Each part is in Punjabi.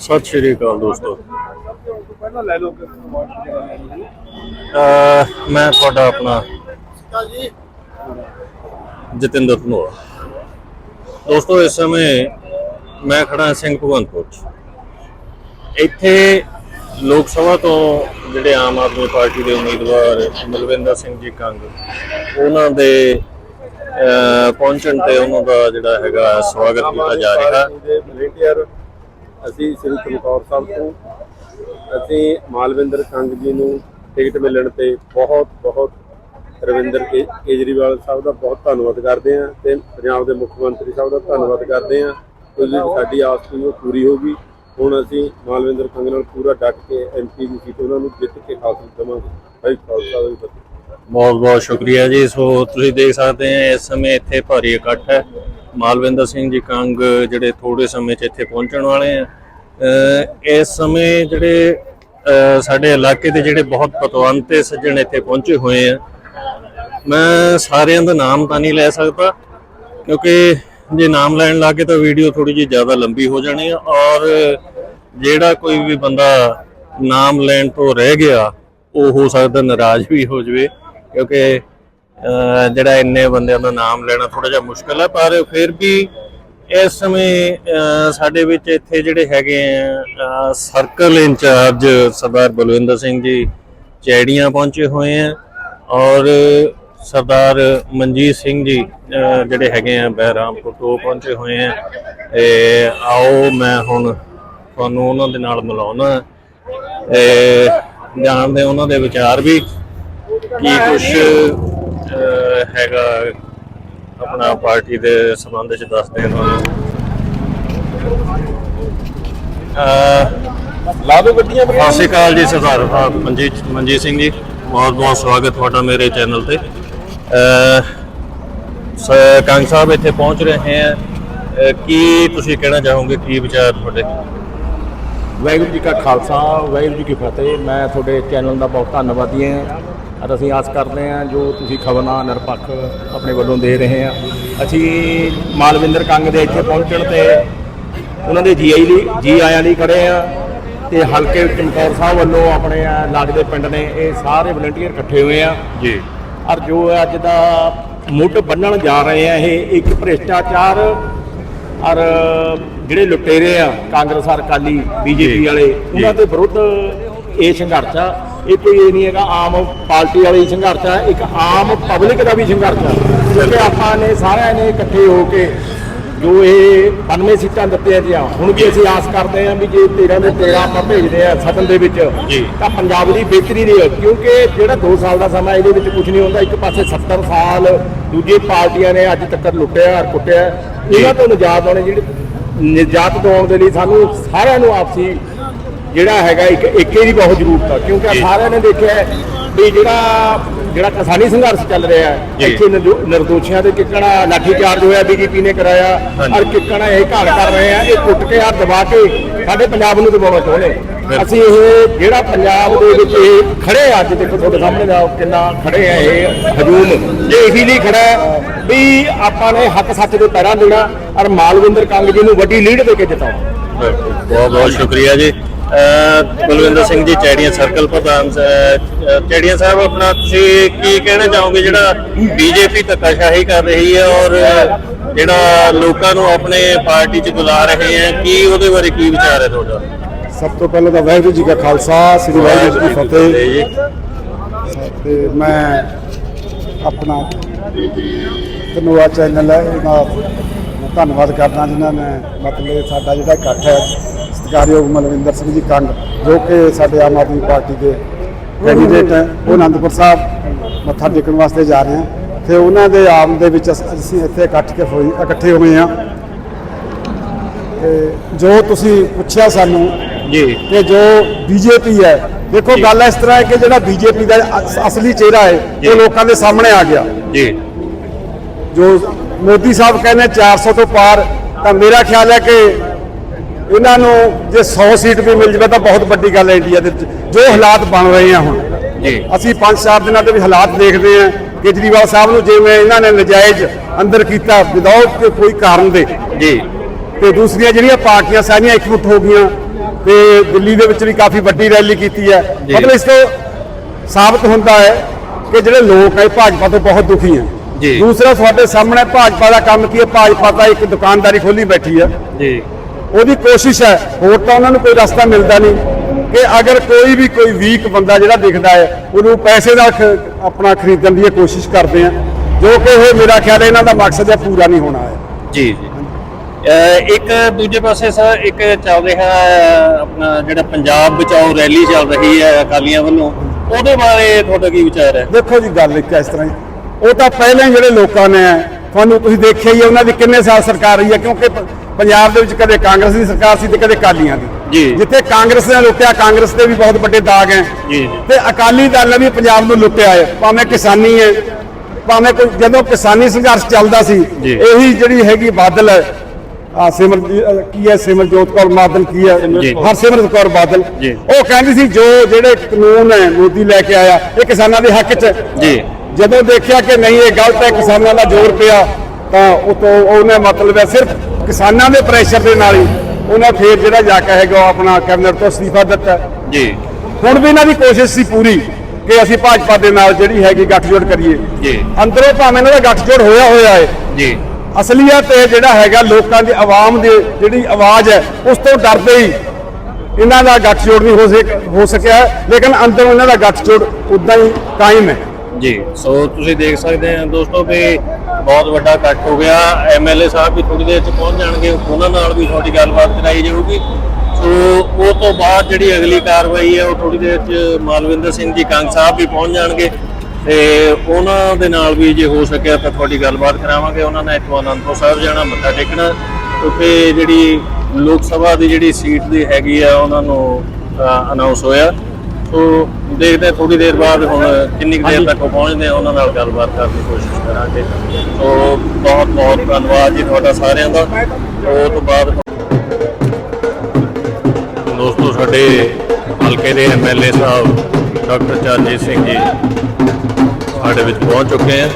ਸਤਿ ਸ਼੍ਰੀ ਅਕਾਲ ਦੋਸਤੋ। ਪਹਿਲਾਂ ਲੈ ਲਓ ਕਿ ਅਹ ਮੈਂ ਤੁਹਾਡਾ ਆਪਣਾ ਜਤਿੰਦਰ ਧਨੋਆ। ਦੋਸਤੋ ਇਸ ਸਮੇਂ ਮੈਂ ਖੜਾ ਹਾਂ ਸਿੰਘ ਭਗਵੰਤਪੁਰ ਚ। ਇੱਥੇ ਲੋਕ ਸਭਾ ਤੋਂ ਜਿਹੜੇ ਆਮ ਆਦਮੀ ਪਾਰਟੀ ਦੇ ਉਮੀਦਵਾਰ ਮਲਵਿੰਦਰ ਸਿੰਘ ਜੀ ਕੰਗ ਉਹਨਾਂ ਦੇ ਪਹੁੰਚਣ ਤੇ ਉਹਨਾਂ ਦਾ ਜਿਹੜਾ ਹੈਗਾ ਸਵਾਗਤ ਕੀਤਾ ਜਾ ਰਿਹਾ। ਅਸੀਂ ਸ੍ਰੀ ਚਮਕੌਰ ਸਾਹਿਬ ਤੋਂ ਅਸੀਂ ਮਾਲਵਿੰਦਰ ਕੰਗ ਜੀ ਨੂੰ ਟਿਕਟ ਮਿਲਣ ਤੇ ਬਹੁਤ ਬਹੁਤ ਰਵਿੰਦਰ ਕੇਜਰੀਵਾਲ ਸਾਹਿਬ ਦਾ ਬਹੁਤ ਧੰਨਵਾਦ ਕਰਦੇ ਹਾਂ ਤੇ ਪੰਜਾਬ ਦੇ ਮੁੱਖ ਮੰਤਰੀ ਸਾਹਿਬ ਦਾ ਧੰਨਵਾਦ ਕਰਦੇ ਹਾਂ। ਕਿਉਂਕਿ ਸਾਡੀ ਆਸ ਸੀ ਉਹ ਪੂਰੀ ਹੋ ਗਈ। ਹੁਣ ਅਸੀਂ ਮਾਲਵਿੰਦਰ ਕੰਗ ਨਾਲ ਪੂਰਾ ਡਟ ਕੇ ਐਮਪੀ ਦੀ ਸੀਟ ਉਹਨਾਂ ਨੂੰ ਜਿੱਤ ਕੇ ਹਾਸਲ ਦੇਵਾਂਗੇ ਭਾਈ ਖਾਲਸਾ ਦਾ ਫਤਿਹ ਬਹੁਤ ਬਹੁਤ ਸ਼ੁਕਰੀਆ ਜੀ। ਸੋ ਤੁਸੀਂ ਦੇਖ ਸਕਦੇ ਹੋ ਇਸ ਸਮੇਂ ਇੱਥੇ ਭਾਰੀ ਇਕੱਠ ਹੈ। ਮਾਲਵਿੰਦਰ ਸਿੰਘ ਜੀ ਕੰਗ ਜਿਹੜੇ ਥੋੜੇ ਸਮੇਂ 'ਚ ਇੱਥੇ ਪਹੁੰਚਣ ਵਾਲੇ ਆ। ਇਸ ਸਮੇਂ ਜਿਹੜੇ ਸਾਡੇ ਇਲਾਕੇ ਦੇ ਜਿਹੜੇ ਬਹੁਤ ਪਤਵੰਤੇ ਸੱਜਣ ਇੱਥੇ ਪਹੁੰਚੇ ਹੋਏ ਆ। ਮੈਂ ਸਾਰਿਆਂ ਦਾ ਨਾਮ ਤਾਂ ਨਹੀਂ ਲੈ ਸਕਦਾ, ਕਿਉਂਕਿ ਜੇ ਨਾਮ ਲੈਣ ਲੱਗੇ ਤਾਂ ਵੀਡੀਓ ਥੋੜੀ ਜਿਹੀ ਜ਼ਿਆਦਾ ਲੰਬੀ ਹੋ ਜਾਣੀ ਆ ਔਰ ਜਿਹੜਾ ਕੋਈ ਵੀ ਬੰਦਾ ਨਾਮ ਲੈਣ ਤੋਂ ਰਹਿ ਗਿਆ, ਉਹ ਹੋ ਸਕਦਾ ਨਾਰਾਜ਼ ਵੀ ਹੋ ਜਵੇ, ਕਿਉਂਕਿ ਜਿਹੜਾ ਇੰਨੇ ਬੰਦਿਆਂ ਦਾ ਨਾਮ ਲੈਣਾ ਥੋੜਾ ਜਿਹਾ ਮੁਸ਼ਕਲ ਹੈ ਪਰ ਫਿਰ ਵੀ ਇਸ ਸਮੇਂ ਸਾਡੇ ਵਿੱਚ ਇੱਥੇ ਜਿਹੜੇ ਹੈਗੇ ਆ ਸਰਕਲ ਇੰਚਾਰਜ ਸਰਦਾਰ ਬਲਵਿੰਦਰ ਸਿੰਘ ਜੀ ਚੈੜੀਆਂ ਪਹੁੰਚੇ ਹੋਏ ਆ ਔਰ ਸਰਦਾਰ ਮਨਜੀਤ ਸਿੰਘ ਜੀ ਜਿਹੜੇ ਹੈਗੇ ਆ ਬਹਿਰਾਮਪੁਰ ਤੋਂ ਉਹ ਪਹੁੰਚੇ ਹੋਏ ਆ। ਤੇ ਆਓ ਮੈਂ ਹੁਣ ਤੁਹਾਨੂੰ ਉਹਨਾਂ ਦੇ ਨਾਲ ਮਿਲਾਉਣਾ। ਤੇ ਜਾਣਦੇ ਉਹਨਾਂ ਦੇ ਵਿਚਾਰ ਵੀ, ਕੀ ਕੁਝ ਹੈਗਾ ਆਪਣਾ ਪਾਰਟੀ ਦੇ ਸੰਬੰਧ ਚ ਦੱਸਦੇ ਹਾਂ ਤੁਹਾਨੂੰ ਅਹ ਲਾ ਦੋ ਗੱਡੀਆਂ ਸਤਿ ਸ਼੍ਰੀ ਅਕਾਲ ਜੀ ਸਰਦਾਰ ਸਾਹਿਬ ਮਨਜੀਤ ਮਨਜੀਤ ਸਿੰਘ ਜੀ। ਬਹੁਤ ਬਹੁਤ ਸਵਾਗਤ ਤੁਹਾਡਾ ਮੇਰੇ ਚੈਨਲ ਤੇ। ਕੰਗ ਸਾਹਿਬ ਇੱਥੇ ਪਹੁੰਚ ਰਹੇ ਹੈ ਕੀ ਤੁਸੀਂ ਕਹਿਣਾ ਚਾਹੋਗੇ? ਕੀ ਵਿਚਾਰ ਤੁਹਾਡੇ? ਵਾਹਿਗੁਰੂ ਜੀ ਕਾ ਖਾਲਸਾ ਵਾਹਿਗੁਰੂ ਜੀ ਕੀ ਫਤਿਹ। ਮੈਂ ਤੁਹਾਡੇ ਚੈਨਲ ਦਾ ਬਹੁਤ ਧੰਨਵਾਦੀ ਹਾਂ। ਅਤੇ ਅਸੀਂ ਆਸ ਕਰਦੇ ਹਾਂ ਜੋ ਤੁਸੀਂ ਖਬਰਾਂ ਨਿਰਪੱਖ ਆਪਣੇ ਵੱਲੋਂ ਦੇ ਰਹੇ ਹਾਂ। ਅਸੀਂ ਮਾਲਵਿੰਦਰ ਕੰਗ ਦੇ ਇੱਥੇ ਪਹੁੰਚਣ ਤੇ ਉਹਨਾਂ ਦੇ ਜੀ ਆਈ ਲਈ ਜੀ ਆਇਆਂ ਲਈ ਖੜੇ ਆ ਤੇ ਹਲਕੇ ਚਮਕੌਰ ਸਾਹਿਬ ਵੱਲੋਂ ਆਪਣੇ ਆ ਲੱਗਦੇ ਪਿੰਡ ਨੇ ਇਹ ਸਾਰੇ ਵਲੰਟੀਅਰ ਇਕੱਠੇ ਹੋਏ ਆ। ਜੀ। ਔਰ ਜੋ ਅੱਜ ਦਾ ਮੁੱਢ ਬੰਨਣ ਜਾ ਰਹੇ ਆ ਇਹ ਇੱਕ ਭ੍ਰਿਸ਼ਟਾਚਾਰ ਔਰ ਜਿਹੜੇ ਲੁਟੇਰੇ ਆ ਕਾਂਗਰਸ ਔਰ ਅਕਾਲੀ ਬੀਜੇਪੀ ਵਾਲੇ ਉਹਨਾਂ ਦੇ ਵਿਰੁੱਧ ਇਹ ਸੰਘਰਸ਼ ਆ। ਇਹ ਕੋਈ ਇਹ ਨਹੀਂ ਹੈਗਾ ਆਮ ਪਾਰਟੀ ਵਾਲੀ ਸੰਘਰਸ਼ ਆ ਇੱਕ ਆਮ ਪਬਲਿਕ ਦਾ ਵੀ ਸੰਘਰਸ਼ ਆ ਕਿਉਂਕਿ ਆਪਾਂ ਨੇ ਸਾਰਿਆਂ ਨੇ ਇਕੱਠੇ ਹੋ ਕੇ ਜੋ ਇਹ 92 ਸੀਟਾਂ ਦਿੱਤੀਆਂ ਜੀਆਂ ਹੁਣ ਵੀ ਅਸੀਂ ਆਸ ਕਰਦੇ ਹਾਂ ਵੀ ਜੇ 13 ਦੇ 13 ਆਪਾਂ ਭੇਜਦੇ ਆ ਸਦਨ ਦੇ ਵਿੱਚ ਜੀ। ਤਾਂ ਪੰਜਾਬ ਦੀ ਬਿਹਤਰੀ ਦੀ ਹੈ ਕਿਉਂਕਿ ਜਿਹੜਾ 2 ਸਾਲ ਦਾ ਸਮਾਂ ਇਹਦੇ ਵਿੱਚ ਕੁਝ ਨਹੀਂ ਹੁੰਦਾ ਇੱਕ ਪਾਸੇ 70 ਸਾਲ ਦੂਜੀ ਪਾਰਟੀਆਂ ਨੇ ਅੱਜ ਤੱਕ ਲੁੱਟਿਆ ਔਰ ਕੁੱਟਿਆ ਇਹਨਾਂ ਤੋਂ ਨਿਜਾਤ ਆਉਣੇ ਜਿਹੜੇ ਨਿਜਾਤ ਦਿਵਾਉਣ ਦੇ ਲਈ ਸਾਨੂੰ ਸਾਰਿਆਂ ਨੂੰ ਆਪਸੀ ਜਿਹੜਾ ਹੈਗਾ ਇੱਕ ਏਕੇ ਦੀ ਬਹੁਤ ਜ਼ਰੂਰਤ ਆ ਕਿਉਂਕਿ। ਸਾਰਿਆਂ ਨੇ ਦੇਖਿਆ ਹੈ ਵੀ ਜਿਹੜਾ ਜਿਹੜਾ ਕਿਸਾਨੀ ਸੰਘਰਸ਼ ਚੱਲ ਰਿਹਾ ਹੈ। ਇੱਥੇ ਨਿਰਦੋ- ਨਿਰਦੋਸ਼ੀਆਂ ਦੇ ਕਿੱਕਣਾ ਲਾਠੀ ਚਾਰਜ ਹੋਇਆ ਬੀਜੇਪੀ ਨੇ ਕਰਾਇਆ। ਔਰ ਕਿੱਕਣਾ ਇਹ ਘਾੜ ਕਰ ਰਹੇ ਆ ਇਹ ਕੁੱਟ ਕੇ ਆ ਦਬਾ ਕੇ ਸਾਡੇ ਪੰਜਾਬ ਨੂੰ ਦਬਾਉਣਾ ਚਾਹੁੰਦੇ ਅਸੀਂ ਇਹ ਜਿਹੜਾ ਪੰਜਾਬ ਦੇ ਵਿੱਚ ਇਹ ਖੜੇ ਆ ਅੱਜ ਦੇਖੋ ਤੁਹਾਡੇ ਸਾਹਮਣੇ ਦਾ ਕਿੰਨਾ ਖੜੇ ਆ ਇਹ ਹਜੂਮ ਇਹ ਇਹੀ ਲਈ ਖੜਾ ਵੀ ਆਪਾਂ ਨੇ ਹੱਕ ਸੱਚ ਦੇ ਪੈਰਾਂ ਦੇਣਾ ਔਰ ਮਾਲਵਿੰਦਰ ਕੰਗ ਜੀ ਨੂੰ ਵੱਡੀ ਲੀਡ ਦੇ ਕੇ ਜਿਤਾਉਣਾ ਬਹੁਤ ਬਹੁਤ ਸ਼ੁਕਰੀਆ ਜੀ ਬਲਵਿੰਦਰ ਸਿੰਘ ਜੀ ਚੈੜੀਆਂ ਸਰਕਲ ਪ੍ਰਧਾਨ ਚੈੜੀਆਂ ਸਾਹਿਬ ਆਪਣਾ ਤੁਸੀਂ ਕੀ ਕਹਿਣਾ ਚਾਹੋਗੇ? ਜਿਹੜਾ ਬੀਜੇਪੀ ਧੱਕਾਸ਼ਾਹੀ ਕਰ ਰਹੀ ਹੈ ਔਰ ਜਿਹੜਾ ਲੋਕਾਂ ਨੂੰ ਆਪਣੇ ਪਾਰਟੀ 'ਚ ਬੁਲਾ ਰਹੇ ਹੈ ਕੀ ਉਹਦੇ ਬਾਰੇ ਕੀ ਵਿਚਾਰ ਹੈ ਤੁਹਾਡਾ? ਸਭ ਤੋਂ ਪਹਿਲਾਂ ਤਾਂ ਵਾਹਿਗੁਰੂ ਜੀ ਕਾ ਖਾਲਸਾ ਸ੍ਰੀ ਵਾਹਿਗੁਰੂ ਜੀ ਕੀ ਫਤਿਹ। ਤੇ ਮੈਂ ਆਪਣਾ ਧੰਨਵਾਦ ਚੈਨਲ ਹੈ ਇਹਦਾ ਧੰਨਵਾਦ ਕਰਦਾ ਜਿਨ੍ਹਾਂ ਨੇ ਮਤਲਬ ਸਾਡਾ ਜਿਹੜਾ ਇਕੱਠ ਹੈ। ਸਤਿਕਾਰਯੋਗ ਮਲਵਿੰਦਰ ਸਿੰਘ ਜੀ ਕੰਗ ਜੋ ਕਿ ਸਾਡੇ ਆਮ ਆਦਮੀ ਪਾਰਟੀ ਦੇ ਕੈਂਡੀਡੇਟ ਹੈ ਉਹ ਅਨੰਦਪੁਰ ਸਾਹਿਬ ਮੱਥਾ ਟੇਕਣ ਵਾਸਤੇ ਜਾ ਰਹੇ ਹਾਂ। ਤੇ ਉਹਨਾਂ ਦੇ ਆਮ ਦੇ ਵਿੱਚ ਅਸ- ਇੱਥੇ ਇਕੱਠ ਕੇ ਹੋਈ ਇਕੱਠੇ ਹੋਏ ਹਾਂ। ਤੇ ਜੋ ਤੁਸੀਂ ਪੁੱਛਿਆ ਸਾਨੂੰ ਜੀ। ਕਿ ਜੋ ਬੀਜੇਪੀ ਹੈ ਦੇਖੋ ਗੱਲ ਇਸ ਤਰ੍ਹਾਂ ਹੈ ਕਿ ਜਿਹੜਾ ਬੀਜੇਪੀ ਦਾ ਅਸ- ਅਸਲੀ ਚਿਹਰਾ ਹੈ। ਉਹ ਲੋਕਾਂ ਦੇ ਸਾਹਮਣੇ ਆ ਗਿਆ। ਜੀ। ਜੋ ਮੋਦੀ ਸਾਹਿਬ ਕਹਿੰਦੇ 400 ਤੋਂ ਪਾਰ ਤਾਂ ਮੇਰਾ ਖਿਆਲ ਹੈ ਕਿ ਇਹਨਾਂ ਨੂੰ ਜੇ 100 ਸੀਟ ਵੀ ਮਿਲ ਜਾਵੇ ਤਾਂ ਬਹੁਤ ਵੱਡੀ ਗੱਲ ਹੈ ਇੰਡੀਆ ਦੇ ਜੋ ਹਾਲਾਤ ਬਣ ਰਹੇ ਆ ਹੁਣ। ਜੀ। ਅਸੀਂ 5-4 ਦਿਨਾਂ ਦੇ ਵੀ ਹਾਲਾਤ ਦੇਖਦੇ ਹਾਂ ਕੇਜਰੀਵਾਲ ਸਾਹਿਬ ਨੂੰ ਜਿਵੇਂ ਇਹਨਾਂ ਨੇ ਨਜਾਇਜ਼ ਅੰਦਰ ਕੀਤਾ ਵਿਦਆਊਟ ਕੋਈ ਕਾਰਨ ਦੇ। ਜੀ। ਤੇ ਦੂਸਰੀਆਂ ਜਿਹੜੀਆਂ ਪਾਰਟੀਆਂ ਸਾਰੀਆਂ ਇਕਜੁੱਟ ਹੋ ਗਈਆਂ ਤੇ ਦਿੱਲੀ ਦੇ ਵਿੱਚ ਵੀ ਕਾਫੀ ਵੱਡੀ ਰੈਲੀ ਕੀਤੀ ਹੈ। ਮਤਲਬ ਇਸ ਤੋਂ ਸਾਬਤ ਹੁੰਦਾ ਹੈ ਕਿ ਜਿਹੜੇ ਲੋਕ ਹੈ ਭਾਜਪਾ ਤੋਂ ਬਹੁਤ ਦੁਖੀ ਹੈ ਜੀ। ਦੂਸਰਾ ਤੁਹਾਡੇ ਸਾਹਮਣੇ ਭਾਜਪਾ ਦਾ ਕੰਮ ਕੀ ਹੈ? ਭਾਜਪਾ ਤਾਂ ਇੱਕ ਦੁਕਾਨਦਾਰੀ ਖੋਲੀ ਬੈਠੀ ਹੈ ਜੀ। ਉਹਦੀ ਕੋਸ਼ਿਸ਼ ਹੈ ਹੋਰ ਤਾਂ ਉਹਨਾਂ ਨੂੰ ਕੋਈ ਰਸਤਾ ਮਿਲਦਾ ਨਹੀਂ ਕਿ ਅਗਰ ਕੋਈ ਵੀ ਕੋਈ ਵੀਕ ਬੰਦਾ ਜਿਹੜਾ ਦਿਖਦਾ ਹੈ ਉਹਨੂੰ ਪੈਸੇ ਖ- ਆਪਣਾ ਖਰੀਦਣ ਦੀ ਕੋਸ਼ਿਸ਼ ਕਰਦੇ ਆ ਜੋ ਕਿ ਇਹ ਮੇਰਾ ਖਿਆਲ ਹੈ ਇਹਨਾਂ ਦਾ ਮਕਸਦ ਹੈ ਪੂਰਾ ਨਹੀਂ ਹੋਣਾ ਹੈ। ਜੀ ਇੱਕ ਦੂਜੇ ਪਾਸੇ ਸਰ ਇੱਕ ਚੱਲ ਰਿਹਾ ਆਪਣਾ ਜਿਹੜਾ ਪੰਜਾਬ ਬਚਾਓ ਰੈਲੀ ਚੱਲ ਰਹੀ ਹੈ ਅਕਾਲੀਆਂ ਵੱਲੋਂ ਉਹਦੇ ਬਾਰੇ ਤੁਹਾਡਾ ਕੀ ਵਿਚਾਰ ਹੈ? ਦੇਖੋ ਜੀ ਗੱਲ ਇੱਕ ਇਸ ਤਰ੍ਹਾਂ ਉਹ ਤਾਂ ਪਹਿਲਾਂ ਜਿਹੜੇ ਲੋਕਾਂ ਨੇ ਤੁਹਾਨੂੰ ਤੁਸੀਂ ਦੇਖਿਆ ਹੀ ਉਹਨਾਂ ਦੀ ਕਿੰਨੇ ਸਾਲ ਸਰਕਾਰ ਰਹੀ ਹੈ ਕਿਉਂਕਿ ਪੰਜਾਬ ਦੇ ਵਿੱਚ ਕਦੇ ਕਾਂਗਰਸ ਦੀ ਸਰਕਾਰ ਸੀ ਤੇ ਕਦੇ ਕਾਲੀਆਂ ਦੀ ਜੀ। ਜਿੱਥੇ ਕਾਂਗਰਸ ਨੇ ਲੁੱਟਿਆ ਕਾਂਗਰਸ ਦੇ ਵੀ ਬਹੁਤ ਵੱਡੇ ਦਾਗ ਹੈ ਜੀ। ਤੇ ਅਕਾਲੀ ਦਲ ਨੇ ਵੀ ਪੰਜਾਬ ਨੂੰ ਲੁੱਟਿਆ ਹੈ ਭਾਵੇਂ ਕਿਸਾਨੀ ਹੈ ਭਾਵੇਂ ਕੋਈ ਜਦੋਂ ਕਿਸਾਨੀ ਸੰਘਰਸ਼ ਚੱਲਦਾ ਸੀ। ਇਹੀ ਜਿਹੜੀ ਹੈਗੀ ਬਾਦਲ ਹੈ ਆ ਸਿਮਰ ਕੀ ਹੈ ਸਿਮਰਜੋਤ ਕੌਰ ਬਾਦਲ ਕੀ ਹੈ। ਹਰਸਿਮਰਤ ਕੌਰ ਬਾਦਲ। ਉਹ ਕਹਿੰਦੀ ਸੀ ਜੋ ਜਿਹੜੇ ਕਾਨੂੰਨ ਹੈ ਮੋਦੀ ਲੈ ਕੇ ਆਇਆ ਇਹ ਕਿਸਾਨਾਂ ਦੇ ਹੱਕ 'ਚ। ਜੀ ਜਦੋਂ ਦੇਖਿਆ ਕਿ ਨਹੀਂ ਇਹ ਗਲਤ ਹੈ ਕਿਸਾਨਾਂ ਦਾ ਜ਼ੋਰ ਪਿਆ ਤਾਂ ਉਹ ਤੋਂ ਉਹਨੇ ਮਤਲਬ ਹੈ ਸਿਰਫ ਕਿਸਾਨਾਂ ਦੇ ਪ੍ਰੈਸ਼ਰ ਦੇ ਨਾਲ ਹੀ ਉਹਨੇ ਫੇਰ ਜਿਹੜਾ ਜਾ ਕੇ ਹੈਗਾ ਉਹ ਆਪਣਾ ਕੈਬਨਿਟ ਤੋਂ ਅਸਤੀਫਾ ਦਿੱਤਾ। ਜੀ। ਹੁਣ ਵੀ ਇਹਨਾਂ ਦੀ ਕੋਸ਼ਿਸ਼ ਸੀ ਪੂਰੀ ਕਿ ਅਸੀਂ ਭਾਜਪਾ ਦੇ ਨਾਲ ਜਿਹੜੀ ਹੈਗੀ ਗੱਠਜੋੜ ਕਰੀਏ। ਜੀ। ਅੰਦਰੋਂ ਭਾਵੇਂ ਇਹਨਾਂ ਦਾ ਗੱਠਜੋੜ ਹੋਇਆ ਹੋਇਆ ਹੈ। ਜੀ। ਅਸਲੀਅਤ ਇਹ ਜਿਹੜਾ ਹੈਗਾ ਲੋਕਾਂ ਦੀ ਆਵਾਮ ਦੀ ਜਿਹੜੀ ਆਵਾਜ਼ ਹੈ ਉਸ ਤੋਂ ਡਰਦੇ ਹੀ ਇਹਨਾਂ ਦਾ ਗੱਠਜੋੜ ਨਹੀਂ ਹੋ ਸਕ ਹੋ ਸਕਿਆ। ਲੇਕਿਨ ਅੰਦਰੋਂ ਇਹਨਾਂ ਦਾ ਗੱਠਜੋੜ ਉਦਾਂ ਹੀ ਕਾਇਮ ਹੈ। ਜੀ। ਸੋ ਤੁਸੀਂ ਦੇਖ ਸਕਦੇ ਹੋ ਦੋਸਤੋ ਕਿ ਬਹੁਤ ਵੱਡਾ ਇਕੱਠ ਹੋ ਗਿਆ। ਐਮਐਲਏ ਸਾਹਿਬ ਵੀ ਥੋੜੀ ਦੇਰ ਚ ਪਹੁੰਚ ਜਾਣਗੇ, ਉਹਨਾਂ ਨਾਲ ਵੀ ਤੁਹਾਡੀ ਗੱਲਬਾਤ ਕਰਾਈ ਜਾਊਗੀ। ਸੋ ਉਹ ਤੋਂ ਬਾਅਦ ਜਿਹੜੀ ਅਗਲੀ ਕਾਰਵਾਈ ਹੈ, ਉਹ ਥੋੜੀ ਦੇਰ ਚ ਮਾਲਵਿੰਦਰ ਸਿੰਘ ਜੀ ਕੰਗ ਸਾਹਿਬ ਵੀ ਪਹੁੰਚ ਜਾਣਗੇ। ਤੇ ਉਹਨਾਂ ਦੇ ਨਾਲ ਵੀ ਜੇ ਹੋ ਸਕਿਆ ਤਾਂ ਤੁਹਾਡੀ ਗੱਲਬਾਤ ਕਰਾਵਾਂਗੇ। ਉਹਨਾਂ ਨੇ ਇੱਥੋਂ ਅਨੰਦਪੁਰ ਸਾਹਿਬ ਜਾਣਾ, ਮੱਥਾ ਟੇਕਣਾ। ਕਿਉਂਕਿ ਜਿਹੜੀ ਲੋਕ ਸਭਾ ਦੀ ਜਿਹੜੀ ਸੀਟ ਦੀ ਹੈਗੀ ਆ, ਉਹਨਾਂ ਨੂੰ ਅਨਾਉਂਸ ਹੋਇਆ। ਸੋ ਦੇਖਦੇ ਥੋੜੀ ਦੇਰ ਬਾਅਦ ਹੁਣ ਕਿੰਨੀ ਕੁ ਦੇਰ ਤੱਕ ਉਹ ਪਹੁੰਚਦੇ ਆ ਉਹਨਾਂ ਨਾਲ ਗੱਲਬਾਤ ਕਰਨ ਦੀ ਕੋਸ਼ਿਸ਼ ਕਰਾਂਗੇ। ਸੋ ਬਹੁਤ ਬਹੁਤ ਧੰਨਵਾਦ ਜੀ ਤੁਹਾਡਾ ਸਾਰਿਆਂ ਦਾ। ਉਹ ਤੋਂ ਬਾਅਦ ਦੋਸਤੋ ਸਾਡੇ ਹਲਕੇ ਦੇ ਐਮਐਲਏ ਸਾਹਿਬ ਡਾਕਟਰ ਚਰਨਜੀਤ ਸਿੰਘ ਜੀ ਸਾਡੇ ਵਿੱਚ ਪਹੁੰਚ ਚੁੱਕੇ ਆ।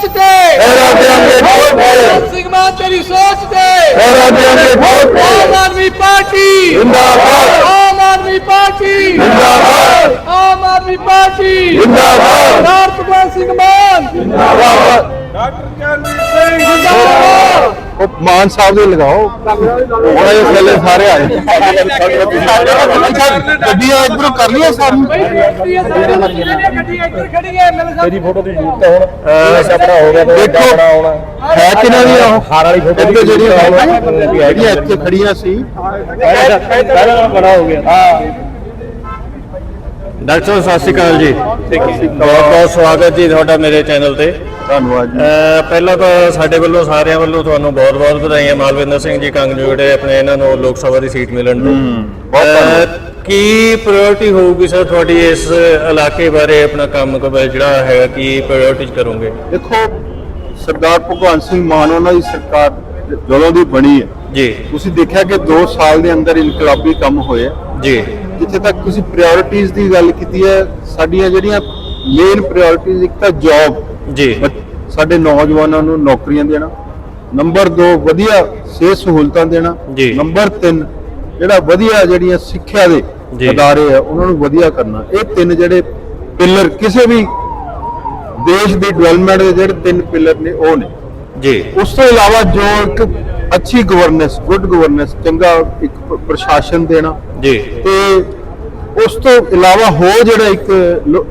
ਸੋਚ ਤੇ ਮੇਰਾ ਦੇਾਂਗੇ ਵੋਟ ਸਿੰਘ ਮਾਨ ਤੇਰੀ ਸੋਚ ਤੇ ਮੇਰਾ ਦੇਾਂਗੇ ਵੋਟ ਆਮ ਆਦਮੀ ਪਾਰਟੀ। ਜਿੰਦਾਬਾਦ। ਆਮ ਆਦਮੀ ਪਾਰਟੀ। ਜਿੰਦਾਬਾਦ। ਆਮ ਆਦਮੀ ਪਾਰਟੀ। ਜਿੰਦਾਬਾਦ। ਸਰਦਾਰ ਭਗਵੰਤ ਸਿੰਘ ਮਾਨ ਜਿੰਦਾਬਾਦ ਜਿੰਦਾਬਾਦ। ਉਹ ਮਾਨ ਸਾਹਿਬ ਦੇ ਲਗਾਓ। ਹੁਣ ਇਹ ਥੱਲੇ ਸਾਰੇ ਆਏ। ਗੱਡੀਆਂ ਇਧਰੋਂ ਕਰ ਲਈਆਂ ਮਿਲ ਮੇਰੀ ਫੋਟੋ ਦੀ ਜ਼ਰੂਰਤ ਹੈ ਹੁਣ। ਆਪਣਾ ਹੋ ਗਿਆ ਦੇਖੋ ਹੈ ਕਿਨਾਂ ਦੀ ਉਹ ਹਾਰ ਵਾਲੀ ਫੋਟੋ ਇੱਥੇ ਹੈਗੀਆਂ ਇੱਥੇ ਖੜੀਆਂ ਸੀ। ਬੜਾ ਹੋ ਗਿਆ। ਹਾਂ। ਡਾਕਟਰ ਸਾਹਿਬ ਸਤਿ ਸ਼੍ਰੀ ਅਕਾਲ ਜੀ। ਬਹੁਤ ਬਹੁਤ ਸਵਾਗਤ ਜੀ ਤੁਹਾਡਾ ਮੇਰੇ ਚੈਨਲ ਤੇ। ਧੰਨਵਾਦ ਜੀ। ਅਹ ਪਹਿਲਾਂ ਤਾਂ ਸਾਡੇ ਵੱਲੋਂ ਸਾਰਿਆਂ ਵੱਲੋਂ ਤੁਹਾਨੂੰ ਬਹੁਤ-ਬਹੁਤ ਵਧਾਈਆਂ। ਮਾਲਵਿੰਦਰ ਸਿੰਘ ਜੀ ਕੰਗ ਜੋ ਜਿਹੜੇ ਆਪਣੇ ਇਹਨਾਂ ਨੂੰ ਲੋਕ ਸਭਾ ਦੀ ਸੀਟ ਮਿਲਣ ਤੋਂ। ਬਹੁਤ ਧੰਨਵਾਦ। ਅਹ ਕੀ ਪ੍ਰਾਇੋਰਟੀ ਹੋਊਗੀ ਸਰ ਤੁਹਾਡੀ ਇਸ ਇਲਾਕੇ ਬਾਰੇ ਆਪਣਾ ਕੰਮ ਕ- ਜਿਹੜਾ ਹੈਗਾ ਕੀ ਪ੍ਰਾਇੋਰਟੀ ਕਰੋਗੇ? ਦੇਖੋ ਸਰਦਾਰ ਭਗਵੰਤ ਸਿੰਘ ਮਾਨ ਉਹਨਾਂ ਦੀ ਸਰਕਾਰ ਜਦੋਂ ਦੀ ਬਣੀ ਹੈ। ਜੀ। ਤੁਸੀਂ ਦੇਖਿਆ ਕਿ 2 ਸਾਲ ਦੇ ਅੰਦਰ ਇਨਕਲਾਬੀ ਕੰਮ ਹੋਏ ਆ। ਜੀ। ਜਿੱਥੇ ਤੱਕ ਤੁਸੀਂ ਪ੍ਰਾਇੋਰਟੀਜ਼ ਦੀ ਗੱਲ ਕੀਤੀ ਹੈ ਸਾਡੀਆਂ ਜਿਹੜੀਆਂ ਮੇਨ ਪ੍ਰਾਇੋਰਟੀਜ਼ ਇੱਕ ਤਾਂ ਜੌਬ ਜੀ। ਸਾਡੇ ਨੌਜਵਾਨਾਂ ਨੂੰ ਨੌਕਰੀਆਂ ਦੇਣਾ। ਨੰਬਰ 2 ਵਧੀਆ ਸਿਹਤ ਸਹੂਲਤਾਂ ਦੇਣਾ। ਨੰਬਰ 3 ਜਿਹੜਾ ਵਧੀਆ ਜਿਹੜੀਆਂ ਸਿੱਖਿਆ ਦੇ। ਅਦਾਰੇ ਆ ਉਹਨਾਂ ਨੂੰ ਵਧੀਆ ਕਰਨਾ। ਇਹ ਤਿੰਨ ਜਿਹੜੇ ਪਿੱਲਰ ਕਿਸੇ ਵੀ ਦੇਸ਼ ਦੀ ਡਿਵੈਲਪਮੈਂਟ ਦੇ ਜਿਹੜੇ ਤਿੰਨ ਪਿੱਲਰ ਨੇ ਉਹ ਨੇ। ਜੀ। ਉਸ ਤੋਂ ਇਲਾਵਾ ਜੋ ਇੱਕ ਅੱਛੀ ਗਵਰਨੈਂਸ ਗੁੱਡ ਗਵਰਨੈਂਸ ਚੰਗਾ ਇੱਕ ਪ੍ਰਸ਼ਾਸਨ ਦੇਣਾ। ਜੀ। ਤੇ ਉਸ ਤੋਂ ਇਲਾਵਾ ਹੋਰ ਜਿਹੜਾ ਇੱਕ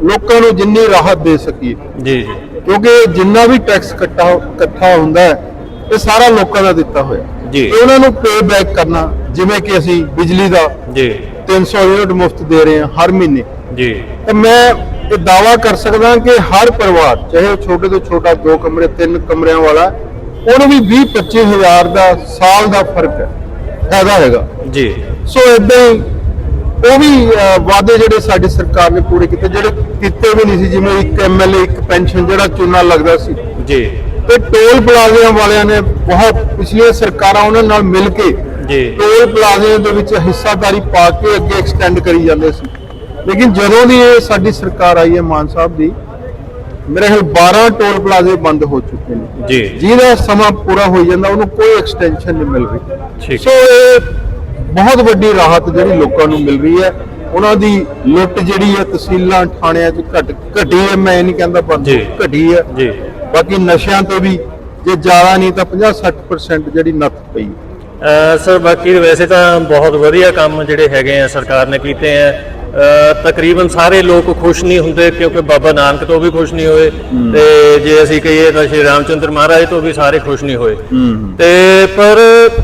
ਲੋਕਾਂ ਨੂੰ ਜਿੰਨੀ ਰਾਹਤ ਦੇ ਸਕੀਏ। ਜੀ ਜੀ। ਕਿਉਂਕਿ ਜਿੰਨਾ ਵੀ ਟੈਕਸ ਇਕੱਠਾ ਇਕੱਠਾ ਹੁੰਦਾ ਹੈ ਇਹ ਸਾਰਾ ਲੋਕਾਂ ਦਾ ਦਿੱਤਾ ਹੋਇਆ। ਜੀ। ਤੇ ਉਹਨਾਂ ਨੂੰ ਪੇ ਬੈਕ ਕਰਨਾ ਜਿਵੇਂ ਕਿ ਅਸੀਂ ਬਿਜਲੀ ਦਾ ਜੀ। 300 ਯੂਨਿਟ ਮੁਫਤ ਦੇ ਰਹੇ ਹਾਂ ਹਰ ਮਹੀਨੇ। ਜੀ। ਤੇ ਮੈਂ ਇਹ ਦਾਵਾ ਕਰ ਸਕਦਾ ਕਿ ਹਰ ਪਰਿਵਾਰ ਚਾਹੇ ਉਹ ਛੋਟੇ ਤੋਂ ਛੋਟਾ ਦੋ ਕਮਰੇ ਤਿੰਨ ਕਮਰਿਆਂ ਵਾਲਾ ਉਹਨੂੰ ਵੀ 20 25 ਹਜ਼ਾਰ ਦਾ ਸਾਲ ਦਾ ਫ਼ਰਕ ਹੈ ਫਾਇਦਾ ਹੈਗਾ। ਜੀ। ਸੋ ਇਦਾਂ ਹੀ ਉਹ ਵੀ ਵਾਅਦੇ ਜਿਹੜੇ ਸਾਡੀ ਸਰਕਾਰ ਨੇ ਪੂਰੇ ਕੀਤੇ ਜਿਹੜੇ ਕੀਤੇ ਵੀ ਨਹੀਂ ਸੀ ਜਿਵੇਂ ਇੱਕ ਐਮਐਲਏ ਇੱਕ ਪੈਨਸ਼ਨ ਜਿਹੜਾ ਚੂਨਾ ਲੱਗਦਾ ਸੀ। ਜੀ। ਤੇ ਟੋਲ ਪਲਾਜ਼ਿਆਂ ਵਾਲਿਆਂ ਨੇ ਬਹੁਤ ਪਿਛਲੀਆਂ ਸਰਕਾਰਾਂ ਉਹਨਾਂ ਨਾਲ ਮਿਲ ਕੇ ਜੀ। ਟੋਲ ਪਲਾਜ਼ਿਆਂ ਦੇ ਵਿੱਚ ਹਿੱਸਾਦਾਰੀ ਪਾ ਕੇ ਅੱਗੇ ਐਕਸਟੈਂਡ ਕਰੀ ਜਾਂਦੇ ਸੀ। ਲੇਕਿਨ ਜਦੋਂ ਦੀ ਇਹ ਸਾਡੀ ਸਰਕਾਰ ਆਈ ਹੈ ਮਾਨ ਸਾਹਿਬ ਦੀ ਮੇਰੇ ਖਿਆਲ 12 ਟੋਲ ਪਲਾਜ਼ੇ ਬੰਦ ਹੋ ਚੁੱਕੇ ਨੇ। ਜੀ। ਜਿਹਦਾ ਸਮਾਂ ਪੂਰਾ ਹੋ ਜਾਂਦਾ ਉਹਨੂੰ ਕੋਈ ਐਕਸਟੈਂਸ਼ਨ ਨਹੀਂ ਮਿਲ ਰਹੀ। ਠੀਕ। ਸੋ ਇਹ ਬਹੁਤ ਵੱਡੀ ਰਾਹਤ ਜਿਹੜੀ ਲੋਕਾਂ ਨੂੰ ਮਿਲ ਰਹੀ ਹੈ। ਉਹਨਾਂ ਦੀ ਲੁੱਟ ਜਿਹੜੀ ਹੈ ਤਹਿਸੀਲਾਂ ਥਾਣਿਆਂ 'ਚ ਘਟ ਘਟੀ ਹੈ ਮੈਂ ਨਹੀਂ ਕਹਿੰਦਾ ਪਰ। ਘਟੀ ਹੈ। ਜੀ। ਬਾਕੀ ਨਸ਼ਿਆਂ ਤੋਂ ਵੀ ਜੇ ਜ਼ਿਆਦਾ ਨਹੀਂ ਤਾਂ 50-60% ਜਿਹੜੀ ਨੱਥ ਪਈ ਸਰ ਬਾਕੀ ਵੈਸੇ ਤਾਂ ਬਹੁਤ ਵਧੀਆ ਕੰਮ ਜਿਹੜੇ ਹੈਗੇ ਆ ਸਰਕਾਰ ਨੇ ਕੀਤੇ ਆ। ਤਕਰੀਬਨ ਸਾਰੇ ਲੋਕ ਖੁਸ਼ ਨਹੀਂ ਹੁੰਦੇ ਕਿਉਂਕਿ ਬਾਬਾ ਨਾਨਕ ਤੋਂ ਵੀ ਖੁਸ਼ ਨਹੀਂ ਹੋਏ ਤੇ ਜੇ ਅਸੀਂ ਕਹੀਏ ਤਾਂ ਸ਼੍ਰੀ ਰਾਮਚੰਦਰ ਮਹਾਰਾਜ ਤੋਂ ਵੀ ਸਾਰੇ ਖੁਸ਼ ਨਹੀਂ ਹੋਏ। ਤੇ ਪਰ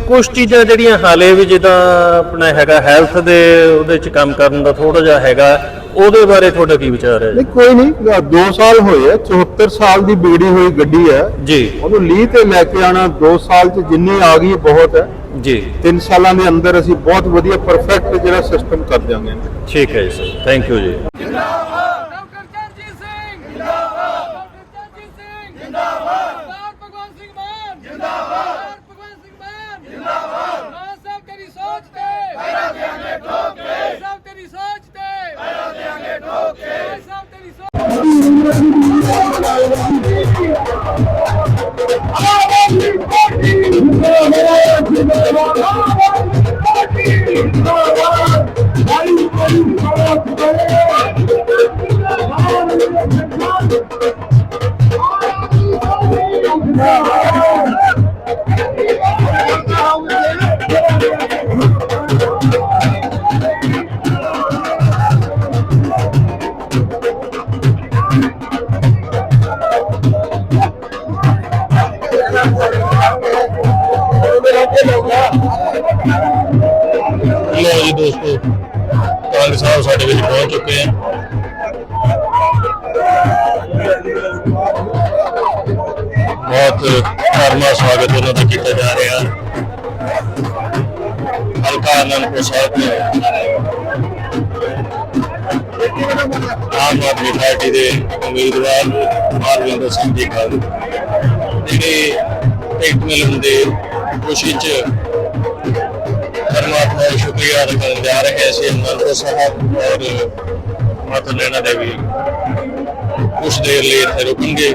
ਕੁਝ ਚੀਜ਼ਾਂ ਜਿਹੜੀਆਂ ਹਾਲੇ ਵੀ ਜਿੱਦਾਂ ਆਪਣਾ ਹੈਗਾ ਹੈਲਥ ਦੇ ਉਹਦੇ ਚ ਕੰਮ ਕਰਨ ਦਾ ਥੋੜਾ ਜਿਹਾ ਹੈਗਾ ਉਹਦੇ ਬਾਰੇ ਤੁਹਾਡਾ ਕੀ ਵਿਚਾਰ ਹੈ? ਨਹੀਂ ਕੋਈ ਨਹੀਂ। 2 ਸਾਲ ਹੋਏ ਆ 74 ਸਾਲ ਦੀ ਵਿਗੜੀ ਹੋਈ ਗੱਡੀ ਹੈ ਜੀ। ਉਹਨੂੰ ਲੀਹ ਤੇ ਲੈ ਕੇ ਆਣਾ 2 ਸਾਲ 'ਚ ਜਿੰਨੀ ਆ ਗਈ ਬਹੁਤ ਹੈ। ਜੀ। 3 ਸਾਲਾਂ ਦੇ ਅੰਦਰ ਅਸੀਂ ਬਹੁਤ ਵਧੀਆ ਪਰਫੈਕਟ ਜਿਹੜਾ ਸਿਸਟਮ ਕਰ ਦਿਆਂਗੇ। ਠੀਕ ਹੈ ਜੀ ਸਰ ਥੈਂਕ ਯੂ ਜੀ ਡਾਕਟਰ ਚਰਨਜੀਤ ਸਿੰਘ ਜਿੰਦਾਬਾਦ ਡਾਕਟਰ ਚਰਨਜੀਤ ਸਿੰਘ ਜਿੰਦਾਬਾਦ ਸਰਦਾਰ ਭਗਵੰਤ ਸਿੰਘ ਮਾਨ ਜਿੰਦਾਬਾਦ ਸਰਦਾਰ ਭਗਵੰਤ ਸਿੰਘ ਮਾਨ ਜਿੰਦਾਬਾਦ ਮਾਨ ਸਾਹਿਬ ਤੇਰੀ ਸੋਚ ਤੇ ਪੈਰਾ ਦੇਾਂਗੇ ਠੋਕ ਕੇ ਸਾਹਿਬ ਤੇਰੀ ਸੋਚ ਤੇ ਪੈਰਾ ਦੇਾਂਗੇ ਠੋਕ ਸਾਹਿਬ ਸਾਡੇ ਵਿੱਚ ਪਹੁੰਚ ਚੁੱਕੇ ਆ। ਬਹੁਤ ਧਰਮਾ ਸਵਾਗਤ ਉਹਨਾਂ ਦਾ ਕੀਤਾ ਜਾ ਰਿਹਾ। ਹਲਕਾ ਅਨੰਦਪੁਰ ਸਾਹਿਬ ਦੇ ਆਮ ਆਦਮੀ ਪਾਰਟੀ ਦੇ ਉਮੀਦਵਾਰ ਮਾਲਵਿੰਦਰ ਸਿੰਘ ਜੀ ਕਾਲੂ ਜਿਹੜੇ ਟਿਕਟ ਮਿਲਣ ਦੇ ਕੋਸ਼ਿਸ਼ ਪਰਮਾਤਮਾ ਦਾ ਸ਼ੁਕਰੀਆ ਅਦਾ ਕਰਨ ਜਾ ਰਹੇ ਸੀ ਅਨੰਦਪੁਰ ਸਾਹਿਬ ਔਰ ਮਾਤਾ ਨੈਣਾ ਦੇਵੀ ਕੁਛ ਦੇਰ ਲਈ ਇੱਥੇ ਰੁਕਣਗੇ।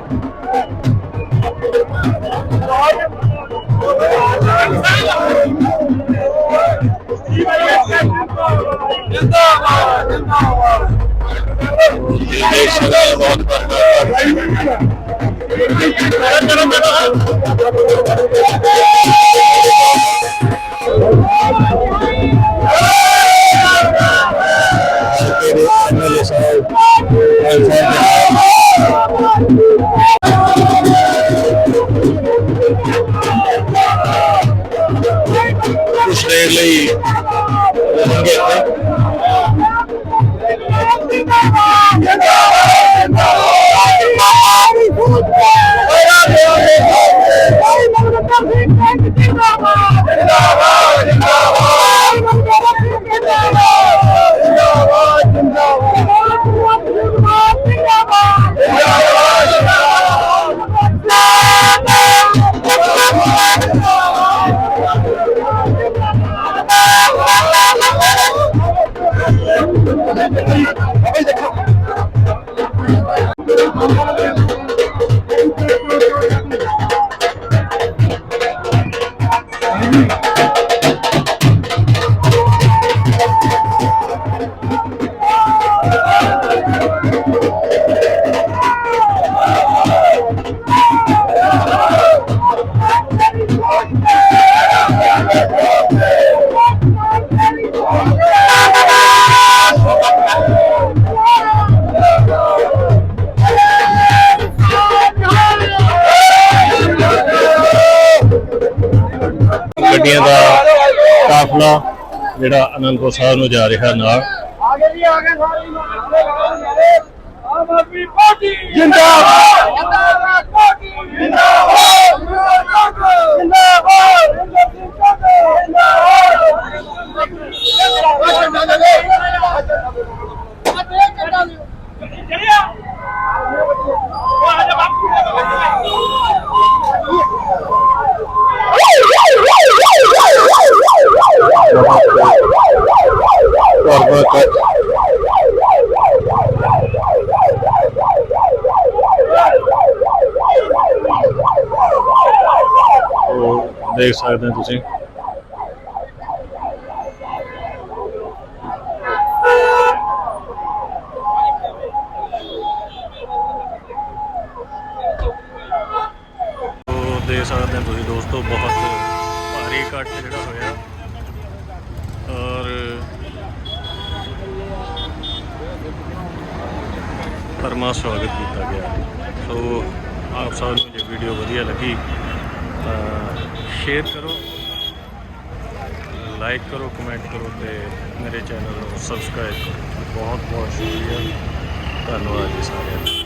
ਜਿੰਦਾਬਾਦ ਦੇਖ ਦਾ ਕਾਫਲਾ ਜਿਹੜਾ ਅਨੰਦਪੁਰ ਸਾਹਿਬ ਨੂੰ ਜਾ ਰਿਹਾ ਨਾਲ। ਆਮ ਆਦਮੀ ਪਾਰਟੀ ਜਿੰਦਾਬਾਦ। ਜਿੰਦਾਬਾਦ। ਪਾਰਟੀ ਜਿੰਦਾਬਾਦ। ਜਿੰਦਾਬਾਦ। ਜਿੰਦਾਬਾਦ ਕਰਵਾ ਕੱਟ ਉਹ ਦੇਖ ਸਕਦੇ ਹੋ ਤੁਸੀਂ ਉਹ ਦੇਖ ਸਕਦੇ ਹੋ ਤੁਸੀਂ ਦੋਸਤੋ ਬਹੁਤ ਭਾਰੀ ਇਕੱਠ ਜਿਹੜਾ ਹੋਇਆ ਔਰ ਪਰਮਾ ਸਵਾਗਤ ਕੀਤਾ ਗਿਆ ਸੋ ਆਪ ਸਭ ਨੂੰ ਜੇ ਵੀਡੀਓ ਵਧੀਆ ਲੱਗੀ ਤਾਂ ਸ਼ੇਅਰ ਕਰੋ ਲਾਈਕ ਕਰੋ ਕਮੈਂਟ ਕਰੋ ਤੇ ਮੇਰੇ ਚੈਨਲ ਨੂੰ ਸਬਸਕ੍ਰਾਈਬ ਕਰੋ। ਬਹੁਤ ਬਹੁਤ ਸ਼ੁਕਰੀਆ। ਧੰਨਵਾਦ ਜੀ ਸਾਰਿਆਂ ਦਾ।